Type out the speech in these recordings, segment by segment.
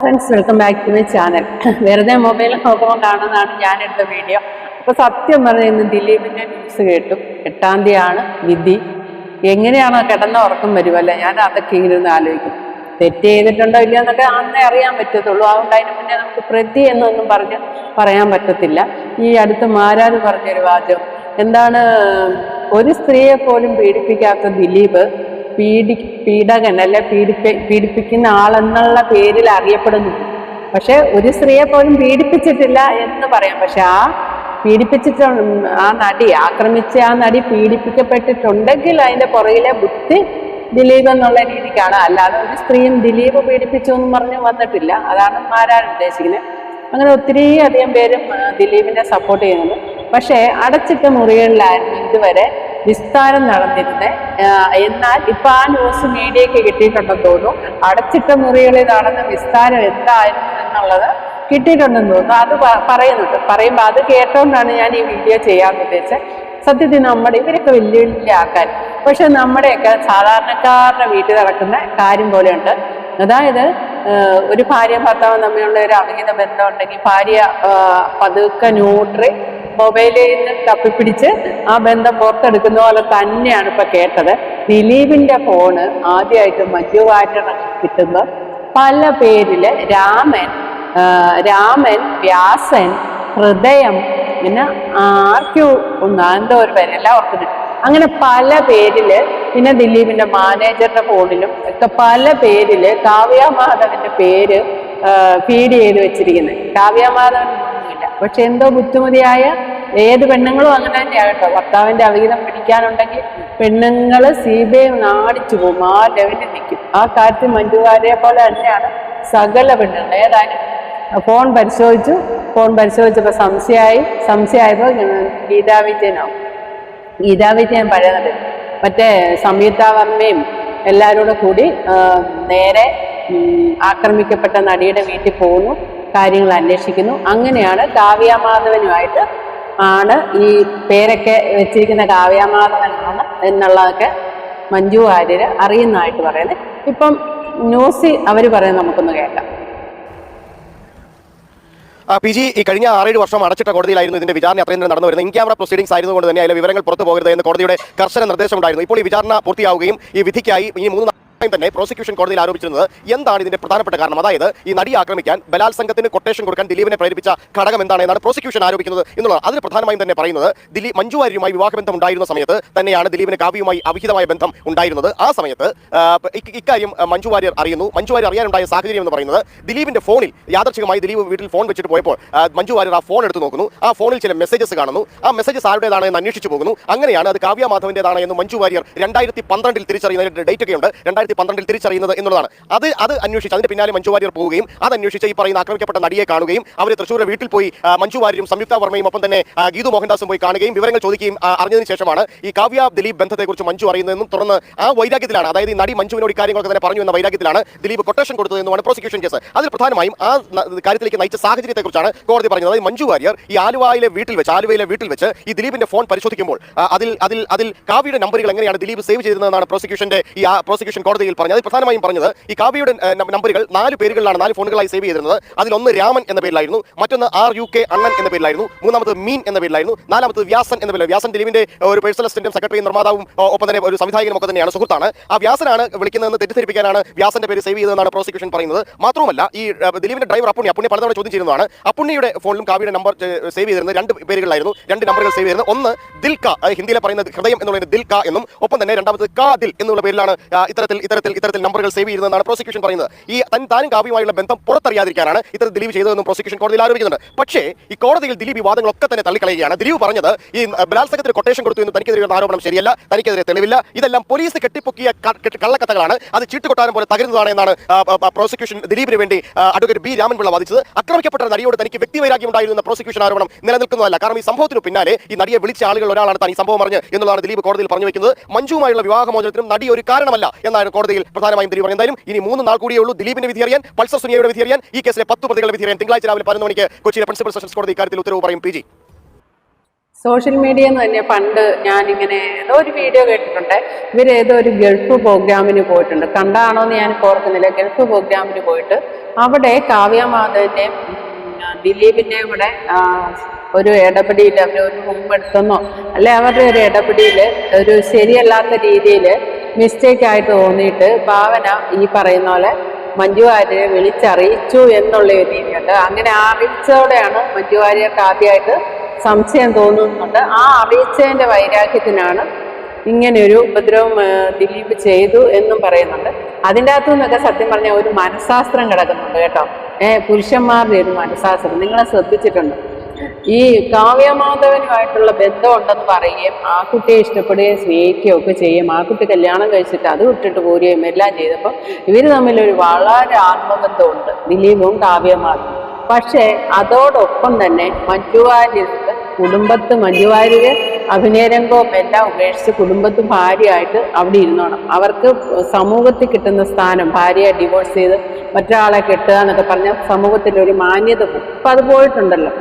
Friends welcome back to my channel വെറുതെ mobile നോക്കുമ്പോൾ കാണുന്നതാണ് ഞാൻ എടുത്ത വീഡിയോ അപ്പോൾ സത്യം പറഞ്ഞ ഇന്ന് ദിലീപിന്റെ ന്യൂസ് കേട്ടു. എട്ടാം തീയതിയാണ് വിധി. എങ്ങനെയാണോ കിടന്ന ഉറക്കം വരുമല്ലേ ഞാൻ അതൊക്കെ ഇങ്ങനെ ഒന്ന് ആലോചിക്കും. തെറ്റ് ചെയ്തിട്ടുണ്ടോ ഇല്ല എന്നൊക്കെ അന്നേ അറിയാൻ പറ്റത്തുള്ളൂ. അതുകൊണ്ട് അതിന് മുന്നേ നമുക്ക് പ്രതി എന്നൊന്നും പറഞ്ഞ് പറയാൻ പറ്റത്തില്ല. ഈ അടുത്ത് മാരാന്ന് പറഞ്ഞൊരു വാചകം. എന്താണ് ഒരു സ്ത്രീയെ പോലും പീഡിപ്പിക്കാത്ത ദിലീപ് പീഡി പീഡകൻ അല്ലെ പീഡിപ്പി പീഡിപ്പിക്കുന്ന ആളെന്നുള്ള പേരിൽ അറിയപ്പെടുന്നു. പക്ഷെ ഒരു സ്ത്രീയെ പോലും പീഡിപ്പിച്ചിട്ടില്ല എന്ന് പറയാം. പക്ഷെ ആ പീഡിപ്പിച്ചിട്ട് ആ നടി ആക്രമിച്ച ആ നടി പീഡിപ്പിക്കപ്പെട്ടിട്ടുണ്ടെങ്കിൽ അതിന്റെ പുറകിലെ ബുദ്ധി ദിലീപ് എന്നുള്ള രീതിക്കാണ്. അല്ലാതെ ഒരു സ്ത്രീയും ദിലീപ് പീഡിപ്പിച്ചു എന്ന് പറഞ്ഞ് വന്നിട്ടില്ല. അതാണ് ആരാണ് ഉദ്ദേശിക്കുന്നത്. അങ്ങനെ ഒത്തിരി അധികം പേരും ദിലീപിനെ സപ്പോർട്ട് ചെയ്യുന്നുണ്ട്. പക്ഷേ അടച്ചിട്ട മുറികളിലായിരുന്നു ഇതുവരെ വിസ്താരം നടന്നിരുന്നത് എന്നാൽ ഇപ്പൊ ആ ന്യൂസ് മീഡിയക്ക് കിട്ടിയിട്ടുണ്ടെന്ന് തോന്നുന്നു. അടച്ചിട്ട മുറികളിൽ നടന്ന വിസ്താരം എന്തായിരുന്നു എന്നുള്ളത് കിട്ടിയിട്ടുണ്ടെന്ന് തോന്നുന്നു. അത് പറയുന്നുണ്ട്. പറയുമ്പോൾ അത് കേട്ടോണ്ടാണ് ഞാൻ ഈ വീഡിയോ ചെയ്യാൻ ഉദ്ദേശിച്ചത്. സത്യത്തിൽ നമ്മുടെ ഇവരൊക്കെ വലിയ വലിയ ആൾക്കാർ. പക്ഷെ നമ്മുടെയൊക്കെ സാധാരണക്കാരുടെ വീട്ടിൽ നടക്കുന്ന കാര്യം പോലെയുണ്ട്. അതായത് ഒരു ഭാര്യ ഭർത്താവ് തമ്മിലുള്ള ഒരു അവിഹിത ബന്ധം ഉണ്ടെങ്കിൽ ഭാര്യ പതുക്കെ ന്യൂട്രി മൊബൈലിൽ നിന്ന് തപ്പിപ്പിടിച്ച് ആ ബന്ധം പുറത്തെടുക്കുന്ന പോലെ തന്നെയാണ് ഇപ്പൊ കേട്ടത്. ദിലീപിന്റെ ഫോണ് ആദ്യമായിട്ട് മഞ്ജു വാര്യർ കിട്ടുമ്പോൾ പല പേരിൽ രാമൻ രാമൻ വ്യാസൻ ഹൃദയം പിന്നെ ആർക്യു ഒന്ന് എന്തോ ഒരു പേര് എല്ലാം ഓർക്കുന്നുണ്ട്. അങ്ങനെ പല പേരിൽ പിന്നെ ദിലീപിന്റെ മാനേജറുടെ ഫോണിലും ഒക്കെ പല പേരിൽ കാവ്യ മാധവന്റെ പേര് ഫീഡ് ചെയ്ത് വെച്ചിരിക്കുന്നത് കാവ്യ മാധവൻ പക്ഷെ എന്തോ ബുദ്ധിമതിയായ ഏത് പെണ്ണുങ്ങളും അങ്ങനെ തന്നെയാകട്ടോ ഭർത്താവിന്റെ അവിഹിതം പിടിക്കാനുണ്ടെങ്കിൽ പെണ്ണുങ്ങൾ സി ബി ഐ നാടിച്ചു പോകും. ആ ലെവലിൽ നിൽക്കും. ആ കാര്യത്തിൽ മഞ്ജുവാരിയെ പോലെ തന്നെയാണ് സകല പെണ്ണുങ്ങൾ ഏതായാലും ഫോൺ പരിശോധിച്ചു. ഫോൺ പരിശോധിച്ചപ്പോൾ സംശയമായി. സംശയമായപ്പോൾ ഗീതാ വിജയനാവും ഗീതാ വിജയൻ പഴയ നടൻ. മറ്റേ സംയുക്ത വർമ്മയും എല്ലാവരും കൂടി നേരെ ആക്രമിക്കപ്പെട്ട നടിയുടെ വീട്ടിൽ പോകുന്നു. കാര്യങ്ങൾ അന്വേഷിക്കുന്നു. അങ്ങനെയാണ് കാവ്യമാധവനുമായിട്ട് ആണ് ഈ പേരൊക്കെ വെച്ചിരിക്കുന്ന കാവ്യമാധവനാണ് എന്നുള്ളതൊക്കെ മഞ്ജു വാര്യർ അറിയുന്നതായിട്ട് പറയുന്നത്. ഇപ്പം ന്യൂസി അവർ പറയുന്നത് നമുക്കൊന്ന് കേൾക്കാം. പി ജി ഈ കഴിഞ്ഞ ആറേഴ് വർഷം അടച്ചിട്ട കോടതിയിലായിരുന്നു ഇതിന്റെ വിചാരണ അത്രയും നടന്നു വരുന്നത് ഇൻ ക്യാമറ പ്രൊസീഡിംഗ്സ് ആയതുകൊണ്ട് തന്നെ അതിലെ വിവരങ്ങൾ പുറത്തു പോകരുത് എന്ന് കോടതിയുടെ കർശന നിർദ്ദേശമുണ്ടായിരുന്നു. ഇപ്പോൾ ഈ വിചാരണ പൂർത്തിയാവുകയും ഈ വിധിക്കായി ഈ മൂന്ന് നാളായും തന്നെ പ്രോസിക്യൂഷൻ കോടതിയിൽ ആരോപിച്ചിരുന്നത് എന്താണ് ഇതിന്റെ പ്രധാനപ്പെട്ട കാരണം? അതായത് ഈ നടി ആക്രമിക്കാൻ ബലാത്സംഗത്തിന് കൊട്ടേഷൻ കൊടുക്കാൻ ദിലീപിനെ പ്രേരിപ്പിച്ച ഘടകം എന്താണ് എന്നാണ് പ്രോസിക്യൂഷൻ ആരോപിക്കുന്നത് എന്നുള്ളത് അതിന് പ്രധാനമായും തന്നെ പറയുന്നത് ദിലീപ് മഞ്ജു വാര്യരുമായി വിവാഹബന്ധം ഉണ്ടായിരുന്ന സമയത്ത് തന്നെയാണ് ദിലീപിന് കാവ്യവുമായി അവിഹിതമായ ബന്ധം ഉണ്ടായിരുന്നത്. ആ സമയത്ത് ഇക്കാര്യം മഞ്ജു വാര്യർ അറിയുന്നു. മഞ്ജു വാര്യർ അറിയാനുണ്ടായ സാഹചര്യം എന്ന് പറയുന്നത് ദിലീപിന്റെ ഫോണിൽ യാദർച്ഛികമായി ദിലീപ് വീട്ടിൽ ഫോൺ വെച്ചിട്ട് പോയപ്പോൾ മഞ്ജു വാര്യർ ആ ഫോൺ എടുത്ത് നോക്കുന്നു. ആ ഫോണിൽ ചില മെസ്സേജസ് കാണുന്നു. ആ മെസ്സേജസ് ആരുടേതാണ് എന്ന് അന്വേഷിച്ചു പോകുന്നു. അങ്ങനെയാണ് അത് കാവ്യ മാധവന്റേതാണ് എന്ന് മഞ്ജു വാര്യർ രണ്ടായിരത്തി പന്ത്രണ്ടിൽ തിരിച്ചറിയുന്ന ഡേറ്റ് ഒക്കെ ഉണ്ട് രണ്ടായിരത്തി പന്ത്രണ്ടിൽ തിരിച്ചറിയുന്നത് എന്നുള്ളതാണ്. അത് അത് അന്വേഷിച്ച് അതിന്റെ പിന്നാലെ മഞ്ജു വാര്യർ പോവുകയും അത് അന്വേഷിച്ച് ഈ പറയുന്ന ആക്രമിക്കപ്പെട്ട നടിയെ കാണുകയും അവർ തൃശ്ശൂരിലെ വീട്ടിൽ പോയി മഞ്ജു വാര്യരും സംയുക്ത വർമ്മയും ഒപ്പം തന്നെ ഗീതു മോഹൻദാസും പോയി കാണുകയും വിവരങ്ങൾ ചോദിക്കുകയും അറിഞ്ഞതിന് ശേഷമാണ് ഈ കാവ്യ ദിലീപ് ബന്ധത്തെക്കുറിച്ച് മഞ്ജു അറിയുന്നതെന്നും തുടർന്ന് ആ വൈരാഗ്യത്തിലാണ്. അതായത് ഈ നടി മഞ്ജുവിനോട് കാര്യങ്ങളൊക്കെ തന്നെ പറഞ്ഞു എന്ന വൈരാഗ്യത്തിലാണ് ദിലീപ് കൊട്ടേഷൻ കൊടുത്തതെന്നുമാണ് പ്രോസിക്യൂഷൻ കേസ് അതിൽ പ്രധാനമായും ആ കാര്യത്തിലേക്ക് നയിച്ച സാഹചര്യത്തെക്കുറിച്ചാണ് കോടതി പറഞ്ഞത്. അതായത് മഞ്ജു വാര്യർ ഈ ആലുവയിലെ വീട്ടിൽ വെച്ച് ആലുവയിലെ വീട്ടിൽ വെച്ച് ഈ ദിലീപിന്റെ ഫോൺ പരിശോധിക്കുമ്പോൾ അതിൽ അതിൽ അതിൽ കാവ്യയുടെ നമ്പറുകൾ എങ്ങനെയാണ് ദിലീപ് സേവ് ചെയ്തതെന്നാണ് പ്രോസിക്യൂഷന്റെ ഈ പ്രോസിക്യൂഷൻ പ്രോസിക്യൂഷൻ കോടതിയിൽ പറഞ്ഞത് അത് പ്രധാനമായും പറഞ്ഞത് ഈ കാവ്യയുടെ നമ്പറുകൾ നാല് പേരുകളിലാണ് നാല് ഫോണുകളായി സേവ് ചെയ്തിരുന്നത്. അതിലൊന്ന് രാമൻ എന്ന പേരിലായിരുന്നു. മറ്റൊന്ന് ആർ യു കെ അണ്ണൻ എന്ന പേരിലായിരുന്നു. മൂന്നാമത് മീൻ എന്ന പേരിലായിരുന്നു. നാലാമത് വ്യാസൻ എന്ന പേരിൽ വ്യാസൻ ദിലീപിന്റെ ഒരു പേഴ്സണൽ അസിസ്റ്റന്റും സെക്രട്ടറി നിർമ്മാതാവും ഒപ്പം തന്നെ ഒരു സംവിധായകനും ഒക്കെ തന്നെയാണ്. സുഹൃത്താണ്. ആ വ്യാസനാണ് വിളിക്കുന്നതെന്ന് തെറ്റിദ്ധരിപ്പിക്കാനാണ് വ്യാസന്റെ പേര് സേവ് ചെയ്തതെന്നാണ് പ്രോസിക്യൂഷൻ പറയുന്നത്. മാത്രമല്ല ഈ ദിലീപിന്റെ ഡ്രൈവർ അപ്പുണ്ണി അപ്പുണ്ണി പലതവണ ചോദ്യം ചെയ്യുന്നതാണ്. അപ്പുണ്ണിയുടെ ഫോണിലും കാവ്യയുടെ നമ്പർ സേവ് ചെയ്തിരുന്നത് രണ്ട് പേരുകളായിരുന്നു രണ്ട് നമ്പറുകൾ സേവ് ചെയ്തിരുന്നത്. ഒന്ന് ദിൽക അത് ഹിന്ദിയിലെ പറയുന്നത് ഹൃദയം എന്നുള്ളത് ദിൽക എന്നും ഒപ്പം തന്നെ രണ്ടാമത് കാ ദിൽ എന്നുള്ള പേരിലാണ് ഇത്തരത്തിൽ ഇത്തരത്തിൽ ഇത്തരത്തിൽ നമ്പറുകൾ സേവ് ചെയ്തതെന്നാണ് പ്രോസിക്യൂഷൻ പറയുന്നത്. ഈ തൻ താനും കാവ്യമായുള്ള ബന്ധം പുറത്തറിയാതിരിക്കാനാണ് ഇത്തരത്തിൽ ദിലീപ് ചെയ്തതെന്നും പ്രോസിക്യൂഷൻ കോടതിയിൽ ആരോപിക്കുന്നുണ്ട്. പക്ഷേ ഈ കോടതിയിൽ ദിലീപ് ഈ വാദങ്ങളൊക്കെ തന്നെ തള്ളിക്കളയുകയാണ്. ദിലീപ് പറഞ്ഞത് ഈ ബലാത്സംഗത്തിന് കൊട്ടേഷൻ കൊടുത്തു എന്ന് തനിക്കെതിരെ ആരോപണം ശരിയല്ല തനിക്കെതിരെ തെളിവില്ല. ഇതെല്ലാം പോലീസ് കെട്ടിപ്പൊക്കിയ കള്ളക്കഥകളാണ്. അത് ചീട്ടുകൊട്ടാരം പോലെ തകരുന്നതാണ് എന്നാണ് പ്രോസിക്യൂഷൻ ദിലീപിന് വേണ്ടി അഡ്വക്കേറ്റ് ബി രാമൻപിള്ള വാദിച്ചത്. ആക്രമിക്കപ്പെട്ട നടിയോട് തനിക്ക് വ്യക്തിവൈരാഗ്യം ഉണ്ടായിരുന്നു പ്രോസിക്യൂഷൻ ആരോപണം നിലനിൽക്കുന്നതല്ല കാരണം ഈ സംഭവത്തിന് പിന്നാലെ ഈ നടിയെ വിളിച്ച ആളുകൾ ഒരാളാണ് താൻ ഈ സംഭവം പറഞ്ഞ് എന്നുള്ളതാണ് ദിലീപ് കോടതിയിൽ പറഞ്ഞു വെക്കുന്നത്. മഞ്ജുവുമായുള്ള വിവാഹമോചനത്തിനും നടി ഒരു കാരണമല്ല എന്നാണ് കോടതിയിൽ പ്രധാനമായും തിരി പറഞ്ഞു എന്തായാലും ഇനി മൂന്ന് നാൾ കൂടിയേ ഉള്ളൂ. ദിലീപിന്റെ വിധി അറിയാൻ പൾസർ സുനിയയുടെ വിധി അറിയാൻ ഈ കേസിലെ പത്ത് പ്രതികളുടെ വിധി അറിയാൻ തിങ്കളാഴ്ച രാവിലെ പതിനൊന്ന് മണിക്ക് കൊച്ചിയിലെ പ്രിൻസിപ്പൽ സെഷൻസ് കോടതി ഇക്കാര്യത്തിൽ ഉത്തരവ് പറയും പി ജി. സോഷ്യൽ മീഡിയ എന്ന് തന്നെ പണ്ട് ഞാനിങ്ങനെ ഏതോ ഒരു വീഡിയോ കേട്ടിട്ടുണ്ട്. ഇവർ ഏതോ ഒരു ഗൾഫ് പ്രോഗ്രാമിന് പോയിട്ടുണ്ട്. കണ്ടാണോ എന്ന് ഞാൻ ഓർക്കുന്നില്ല. ഗൾഫ് പ്രോഗ്രാമിന് പോയിട്ട് അവിടെ കാവ്യ മാധവന്റെയും ദിലീപിന്റെ കൂടെ ഒരു ഇടപെടിയിൽ അവർ ഒരു റൂം എടുത്തെന്നോ അല്ലെ അവരുടെ ഒരു ഇടപെടിയിൽ ഒരു ശരിയല്ലാത്ത രീതിയിൽ മിസ്റ്റേക്ക് ആയിട്ട് തോന്നിയിട്ട് ഭാവന ഈ പറയുന്ന പോലെ മഞ്ജു വാര്യരെ വിളിച്ചറിയിച്ചു എന്നുള്ള ഒരു രീതിയുണ്ട്. അങ്ങനെ അറിയിച്ചതോടെയാണ് മഞ്ജു വാര്യർക്ക് ആദ്യമായിട്ട് സംശയം തോന്നുന്നുണ്ട്. ആ അറിയിച്ചതിന്റെ വൈരാഗ്യത്തിനാണ് ഇങ്ങനെയൊരു ഉപദ്രവം ആ, ദിലീപ് ചെയ്തു എന്നും പറയുന്നുണ്ട്. അതിന്റെ അകത്തു നിന്നൊക്കെ സത്യം പറഞ്ഞാൽ ഒരു മനഃശാസ്ത്രം കിടക്കുന്നുണ്ട് കേട്ടോ. ഏഹ് പുരുഷന്മാരുടെ ഒരു മനഃശാസ്ത്രം. നിങ്ങളെ ശ്രദ്ധിച്ചിട്ടുണ്ട്? ഈ കാവ്യമാധവനുമായിട്ടുള്ള ബന്ധം ഉണ്ടെന്ന് പറയുകയും ആ കുട്ടിയെ ഇഷ്ടപ്പെടുകയും സ്നേഹിക്കുകയും ഒക്കെ ചെയ്യും. ആ കുട്ടി കല്യാണം കഴിച്ചിട്ട് അത് വിട്ടിട്ട് പോരുകയും എല്ലാം ചെയ്തപ്പോൾ ഇവർ തമ്മിലൊരു വളരെ ആത്മബന്ധമുണ്ട്. ദിലീപും കാവ്യമാധവും പക്ഷേ അതോടൊപ്പം തന്നെ മഞ്ജുവാര്യർക്ക് കുടുംബത്ത് മഞ്ജുവാര്യര് അഭിനയരംഗവും എല്ലാം ഉപേക്ഷിച്ച് കുടുംബത്ത് ഭാര്യയായിട്ട് അവിടെ ഇരുന്നോണം. അവർക്ക് സമൂഹത്തിൽ കിട്ടുന്ന സ്ഥാനം ഭാര്യയെ ഡിവോഴ്സ് ചെയ്ത് മറ്റൊരാളെ കെട്ടുക എന്നൊക്കെ പറഞ്ഞാൽ സമൂഹത്തിൽ ഒരു മാന്യത ഇപ്പം അത് പോയിട്ടുണ്ടല്ലോ.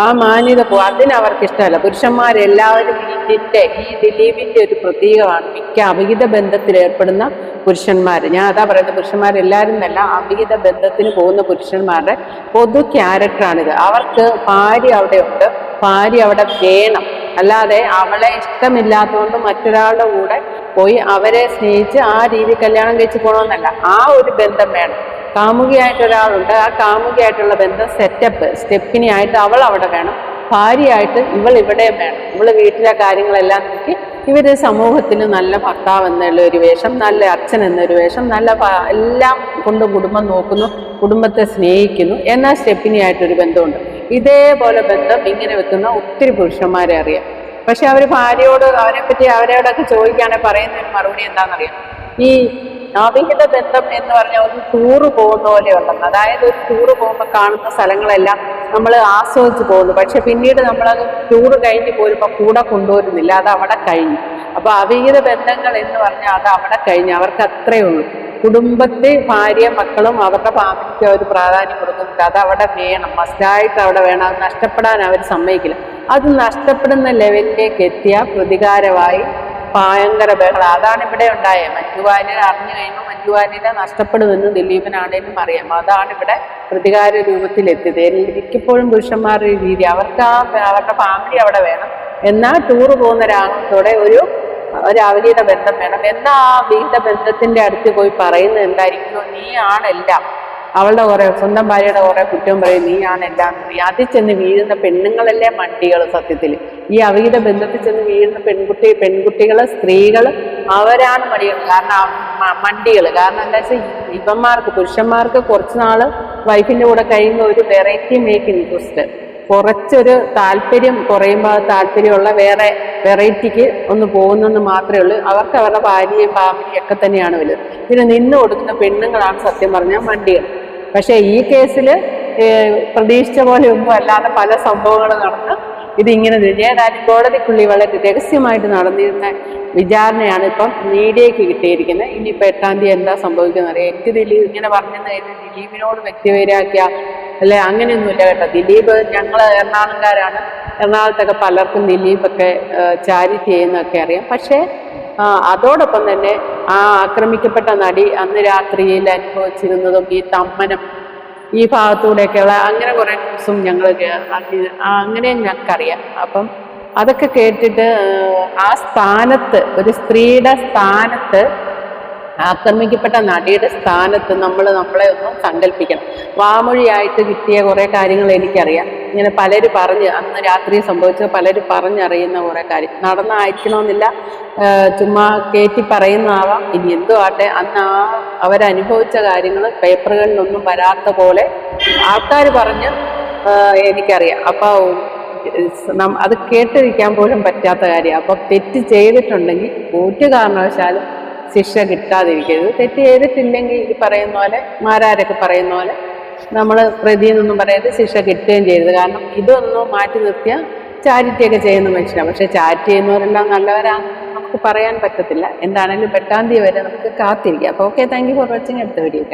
ആ മാന്യത പോകും അതിനവർക്ക് ഇഷ്ടമല്ല പുരുഷന്മാരെല്ലാവരും ഇതിന്റെ ഈ ദിലീപിന്റെ ഒരു പ്രതീകമാണ്. മിക്ക അവിഹിത ബന്ധത്തിൽ ഏർപ്പെടുന്ന പുരുഷന്മാർ ഞാൻ അതാ പറയുന്നത് പുരുഷന്മാരെല്ലാവരും എന്നല്ല അവിഹിത ബന്ധത്തിന് പോകുന്ന പുരുഷന്മാരുടെ പൊതു ക്യാരക്ടറാണിത്. അവർക്ക് ഭാര്യ അവിടെ ഉണ്ട് ഭാര്യ അവിടെ വേണം. അല്ലാതെ അവളെ ഇഷ്ടമില്ലാത്തതുകൊണ്ട് മറ്റൊരാളുടെ കൂടെ പോയി അവരെ സ്നേഹിച്ച് ആ രീതി കല്യാണം കഴിച്ച് പോകണമെന്നല്ല ആ ഒരു ബന്ധം വേണം. കാമുകിയായിട്ട് ഒരാളുണ്ട് ആ കാമുകിയായിട്ടുള്ള ബന്ധം സെറ്റപ്പ് സ്റ്റെപ്പിനി ആയിട്ട് അവൾ അവിടെ വേണം. ഭാര്യയായിട്ട് ഇവൾ ഇവിടെ വേണം. ഇവൾ വീട്ടിലെ കാര്യങ്ങളെല്ലാം നോക്കി ഇവർ സമൂഹത്തിന് നല്ല ഭർത്താവ് എന്നുള്ള ഒരു വേഷം നല്ല അച്ഛൻ എന്നൊരു വേഷം നല്ല എല്ലാം കൊണ്ട് കുടുംബം നോക്കുന്നു കുടുംബത്തെ സ്നേഹിക്കുന്നു. എന്നാൽ സ്റ്റെപ്പിനി ആയിട്ടൊരു ബന്ധമുണ്ട്. ഇതേപോലെ ബന്ധം ഇങ്ങനെ വെക്കുന്ന ഒത്തിരി പുരുഷന്മാരെ അറിയാം. പക്ഷെ അവർ ഭാര്യയോട് അവരെപ്പറ്റി പറ്റി അവരോടൊക്കെ ചോദിക്കുകയാണെങ്കിൽ പറയുന്നതിന് മറുപടി എന്താണെന്നറിയാം? ഈ അവിഹിത ബന്ധം എന്ന് പറഞ്ഞ ഒരു ടൂറ് പോകുന്ന പോലെയുള്ളത്. അതായത് ഒരു ടൂറ് പോകുമ്പോൾ കാണുന്ന സ്ഥലങ്ങളെല്ലാം നമ്മൾ ആസ്വദിച്ച് പോകുന്നു. പക്ഷെ പിന്നീട് നമ്മളത് ടൂറ് കഴിഞ്ഞ് പോരുമ്പോൾ കൂടെ കൊണ്ടുവരുന്നില്ല. അത് അവിടെ കഴിഞ്ഞു. അപ്പൊ അവിഹിത ബന്ധങ്ങൾ എന്ന് പറഞ്ഞാൽ അത് അവിടെ കഴിഞ്ഞു. അവർക്ക് അത്രയേ ഉള്ളൂ. കുടുംബത്തെ ഭാര്യ മക്കളും അവരുടെ ഫാമിലിക്ക് അവർ പ്രാധാന്യം കൊടുക്കുന്നുണ്ട്. അത് അവിടെ വേണം. മസ്റ്റായിട്ട് അവിടെ വേണം. അത് നഷ്ടപ്പെടാൻ അവർ സമ്മതിക്കില്ല. അത് നഷ്ടപ്പെടുന്ന ലെവലിലേക്ക് എത്തിയ പ്രതികാരമായി ഭയങ്കര ബഹളം. അതാണ് ഇവിടെ ഉണ്ടായത് മഞ്ജുവാര്യർ അറിഞ്ഞു കഴിയുമ്പോൾ മഞ്ജുവാര്യരെ നഷ്ടപ്പെടുമെന്ന് ദിലീപനാണേലും അറിയാം. അതാണ് ഇവിടെ പ്രതികാര രൂപത്തിലെത്തിയത്. എനിക്കിപ്പോഴും പുരുഷന്മാരുടെ രീതി. അവർക്ക് ആ അവരുടെ ഫാമിലി അവിടെ വേണം. എന്നാൽ ടൂറ് പോകുന്ന രാഗത്തോടെ ഒരു ഒരു ബന്ധം വേണം. എന്നാ ആ വിഹിത ബന്ധത്തിന്റെ അടുത്ത് പോയി പറയുന്നത് എന്തായിരിക്കുന്നു? നീ ആണെല്ലാം അവളുടെ കുറെ സ്വന്തം ഭാര്യയുടെ കുറെ കുറ്റം പറയും നീ ആണെല്ലാം എല്ലാം പറയും. അതിൽ ചെന്ന് വീഴുന്ന പെണ്ണുങ്ങളല്ലേ മണ്ടികൾ സത്യത്തിൽ ഈ അവിഹിത ബന്ധത്തിൽ ചെന്ന് വീഴുന്ന പെൺകുട്ടി പെൺകുട്ടികൾ സ്ത്രീകൾ അവരാണ് മടികൾ. കാരണം മണ്ടികൾ കാരണം എന്താ വെച്ചാൽ ഇവന്മാർക്ക് പുരുഷന്മാർക്ക് കുറച്ച് നാൾ വൈഫിന്റെ കൂടെ കഴിയുന്ന ഒരു വെറൈറ്റി മേക്ക് ഇൻട്രസ്റ്റ് കുറച്ചൊരു താല്പര്യം കുറയുമ്പോൾ താല്പര്യമുള്ള വേറെ വെറൈറ്റിക്ക് ഒന്ന് പോകുന്നെന്ന് മാത്രമേ ഉള്ളൂ. അവർക്ക് അവരുടെ ഭാര്യയും ഫാമിലിയും ഒക്കെ തന്നെയാണ് വലുത്. പിന്നെ നിന്ന് കൊടുക്കുന്ന പെണ്ണുങ്ങളാണ് സത്യം പറഞ്ഞാൽ വണ്ടികൾ പക്ഷേ ഈ കേസിൽ പ്രതീക്ഷിച്ച പോലെ ഒന്നും അല്ലാതെ പല സംഭവങ്ങളും നടന്ന് ഇതിങ്ങനെ ഏതായാലും കോടതിക്കുള്ളി വളരെ രഹസ്യമായിട്ട് നടന്നിരുന്ന വിചാരണയാണ് ഇപ്പം മീഡിയയ്ക്ക് കിട്ടിയിരിക്കുന്നത്. ഇനിയിപ്പോൾ എട്ടാം തീയതി എന്താ സംഭവിക്കുന്നത് അറിയാം. എനിക്ക് ദിലീപ് ഇങ്ങനെ പറഞ്ഞെന്ന് കഴിഞ്ഞാൽ ദിലീപിനോട് വ്യക്തിപരാക്കിയ അല്ലെ? അങ്ങനെയൊന്നുമില്ല കേട്ടോ. ദിലീപ് ഞങ്ങൾ എറണാകുളംകാരാണ്. എറണാകുളത്തൊക്കെ പലർക്കും ദിലീപൊക്കെ ചാരി ചെയ്യുന്നൊക്കെ അറിയാം. പക്ഷേ അതോടൊപ്പം തന്നെ ആ ആക്രമിക്കപ്പെട്ട നടി അന്ന് രാത്രിയിൽ അനുഭവിച്ചിരുന്നതും ഈ തമ്മനം ഈ ഭാഗത്തൂടെയൊക്കെയുള്ള അങ്ങനെ കുറേ ന്യൂസും ഞങ്ങൾ അങ്ങനെ ഞങ്ങൾക്കറിയാം. അപ്പം അതൊക്കെ കേട്ടിട്ട് ആ, സ്ഥാനത്ത് ഒരു സ്ത്രീയുടെ സ്ഥാനത്ത് ആക്രമിക്കപ്പെട്ട നടിയുടെ സ്ഥാനത്ത് നമ്മൾ നമ്മളെ ഒന്ന് സങ്കല്പിക്കണം. വാമൊഴിയായിട്ട് കിട്ടിയ കുറേ കാര്യങ്ങൾ എനിക്കറിയാം. ഇങ്ങനെ പലരും പറഞ്ഞ് അന്ന് രാത്രി സംഭവിച്ചത് പലരും പറഞ്ഞറിയുന്ന കുറേ കാര്യം. നടന്നായിരിക്കണമെന്നില്ല ചുമ്മാ കയറ്റി പറയുന്നതാവാം. ഇനി എന്തോ ആട്ടെ? അന്ന് ആ അവരനുഭവിച്ച കാര്യങ്ങൾ പേപ്പറുകളിലൊന്നും വരാത്ത പോലെ ആൾക്കാർ പറഞ്ഞ് എനിക്കറിയാം. അപ്പോൾ അത് കേട്ടിരിക്കാൻ പോലും പറ്റാത്ത കാര്യം. അപ്പം തെറ്റ് ചെയ്തിട്ടുണ്ടെങ്കിൽ ഒരു കാരണവശാലും ശിക്ഷ കിട്ടാതിരിക്കരുത്. തെറ്റ് ചെയ്തിട്ടില്ലെങ്കിൽ ഈ പറയുന്ന പോലെ മാരാരൊക്കെ പറയുന്ന പോലെ നമ്മൾ പ്രതി എന്നൊന്നും പറയരുത് ശിക്ഷ കിട്ടുകയും ചെയ്യരുത്. കാരണം ഇതൊന്നും മാറ്റി നിർത്തിയാൽ ചാരിറ്റിയൊക്കെ ചെയ്യുന്ന മനുഷ്യനാണ് പക്ഷേ ചാരിറ്റി ചെയ്യുന്നവരെല്ലാം നല്ലവരാണെന്ന് നമുക്ക് പറയാൻ പറ്റത്തില്ല. എന്താണെങ്കിലും പെട്ടാന്തി വരെ നമുക്ക് കാത്തിരിക്കാം. അപ്പോൾ okay thank you for watching. അടുത്ത വീഡിയോ